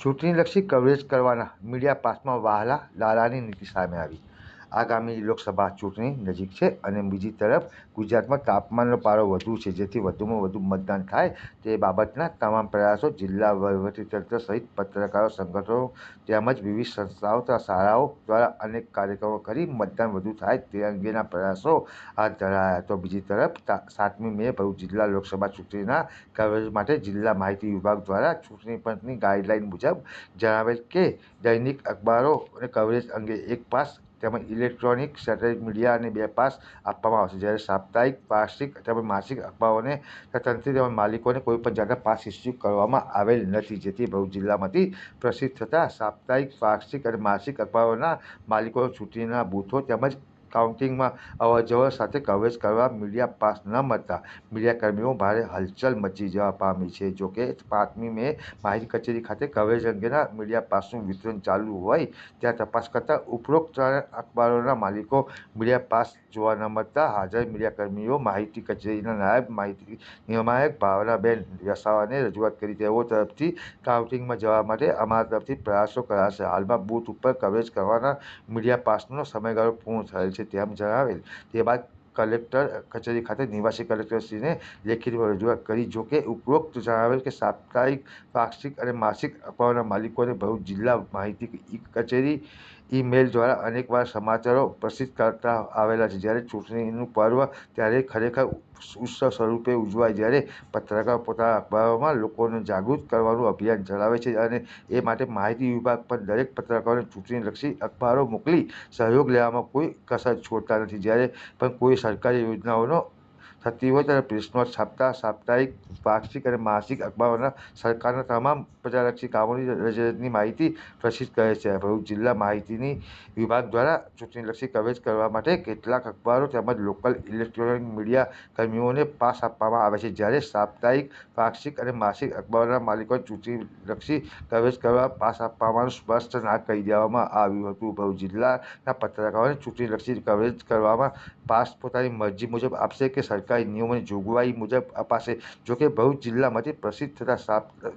ચૂંટણીલક્ષી coverage કરવાના media પાસમાં વ્હાલા લાલાની નીતિ સામે આવી. આગામી લોકસભા ચૂંટણી નજીક છે અને બીજી તરફ ગુજરાતમાં તાપમાનનો પારો વધુ છે, જેથી વધુમાં વધુ મતદાન થાય તે બાબતના તમામ પ્રયાસો જિલ્લા વહીવટીતંત્ર સહિત પત્રકારો, સંગઠનો તેમજ વિવિધ સંસ્થાઓ તથા શાળાઓ દ્વારા અનેક કાર્યક્રમો કરી મતદાન વધુ થાય તે અંગેના પ્રયાસો હાથ ધરાયા. તો બીજી તરફ સાતમી મે ભરૂચ જિલ્લા લોકસભા ચૂંટણીના કવરેજ માટે જિલ્લા માહિતી વિભાગ દ્વારા ચૂંટણી પંચની ગાઈડલાઈન મુજબ જણાવેલ કે દૈનિક અખબારો અને કવરેજ અંગે એક પાસ તેમજ ઇલેક્ટ્રોનિક સેટેલાઇટ મીડિયા અને બે પાસ આપવામાં આવશે. જ્યારે સાપ્તાહિક, વાર્ષિક તેમજ માસિક અખબારોને તંત્રી તેમજ માલિકોને કોઈપણ જાતના પાસ ઇસ્યુ કરવામાં આવેલ નથી, જેથી ભરૂચ જિલ્લામાંથી પ્રસિદ્ધ થતા સાપ્તાહિક, વાર્ષિક અને માસિક અખબારોના માલિકો ચૂંટણીના બૂથો તેમજ કાઉન્ટિંગમાં અવરજવર સાથે કવરેજ કરવા મીડિયા પાસ ન મળતા. મીડિયાકર્મીઓ ભારે હલચલ મચી જવા પામી છે. જોકે પાંચમી મે માહિતી કચેરી ખાતે કવરેજ અંગેના મીડિયા પાસનું વિતરણ ચાલુ હોય, ત્યાં તપાસ કરતા ઉપરોક્ત અખબારોના માલિકો મીડિયા પાસ જોવા ન મળતા હાજર મીડિયાકર્મીઓ માહિતી કચેરીના નાયબ માહિતી નિયામક ભાવનાબેન વસાવાને રજૂઆત કરી. તેઓ તરફથી કાઉન્ટિંગમાં જવા માટે અમારા તરફથી પ્રયાસો કરાશે. હાલમાં બૂથ ઉપર કવરેજ કરવાના મીડિયા પાસનો સમયગાળો પૂર્ણ થયેલ છે. તેમ જણાવેલ. તે બાદ કલેક્ટર, કચેરી ખાતે નિવાસી કલેક્ટરશ્રીને લેખિતમાં રજૂઆત કરી જોકે ઉપરોક્ત જણાવેલ કે સાપ્તાહિક પાક્ષિક અને માસિક અખબારોના માલિકોને ભરૂચ જિલ્લા માહિતી કચેરી ઈમેલ દ્વારા અનેકવાર સમાચારો પ્રસિદ્ધ કરતા આવેલા છે. જ્યારે ચૂંટણીનું પર્વ ત્યારે ખરેખર ઉત્સવ સ્વરૂપે ઉજવાય, જ્યારે પત્રકારો પોતાના અખબારોમાં લોકોને જાગૃત કરવાનું અભિયાન ચલાવે છે અને એ માટે માહિતી વિભાગ પણ દરેક પત્રકારોને ચૂંટણીલક્ષી અખબારો મોકલી સહયોગ લેવામાં કોઈ કસર છોડતા નથી. જ્યારે પણ કોઈ સરકારી યોજનાઓનો થતી હોય ત્યારે પ્રેસમાં સાપ્તાહ સાપ્તાહિક, વાર્ષિક અને માસિક અખબારોના સરકારના તમામ પ્રજાલક્ષી કામોની રજની માહિતી પ્રસિદ્ધ કરે છે. ભરૂચ જિલ્લા માહિતીની વિભાગ દ્વારા ચૂંટણીલક્ષી કવરેજ કરવા માટે કેટલાક અખબારો તેમજ લોકલ ઇલેક્ટ્રોનિક મીડિયા કર્મીઓને પાસ આપવામાં આવે છે. જ્યારે સાપ્તાહિક, વાર્ષિક અને માસિક અખબારોના માલિકોને ચૂંટણીલક્ષી કવરેજ કરવા પાસ આપવાનું સ્પષ્ટ ના કહી દેવામાં આવ્યું હતું. ભરૂચ જિલ્લાના પત્રકારોને ચૂંટણીલક્ષી કવરેજ કરવામાં પાસ પોતાની મરજી મુજબ આપશે કે સરકારી નિયમોની જોગવાઈ મુજબ અપાશે જોકે ભરૂચ જિલ્લામાંથી પ્રસિદ્ધ થતા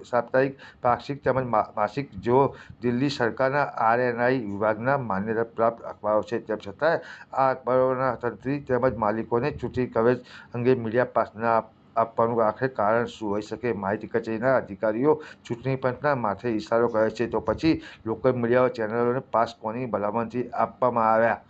સાપ્તાહિક પાક્ષિક તેમજ માસિક જેઓ દિલ્હી સરકારના આરએનઆઈ વિભાગના માન્યતા પ્રાપ્ત અખબારો છે. તેમ છતાં આ અખબારોના તંત્રી તેમજ માલિકોને ચૂંટણી કવરેજ અંગે મીડિયા પાસ ના આપવાનું આખરે કારણ શું હોઈ શકે? માહિતી કચેરીના અધિકારીઓ ચૂંટણી પંચના માથે ઇશારો કરે છે. તો પછી લોકલ મીડિયા ચેનલોને પાસ કોની ભલામણથી આપવામાં આવ્યા?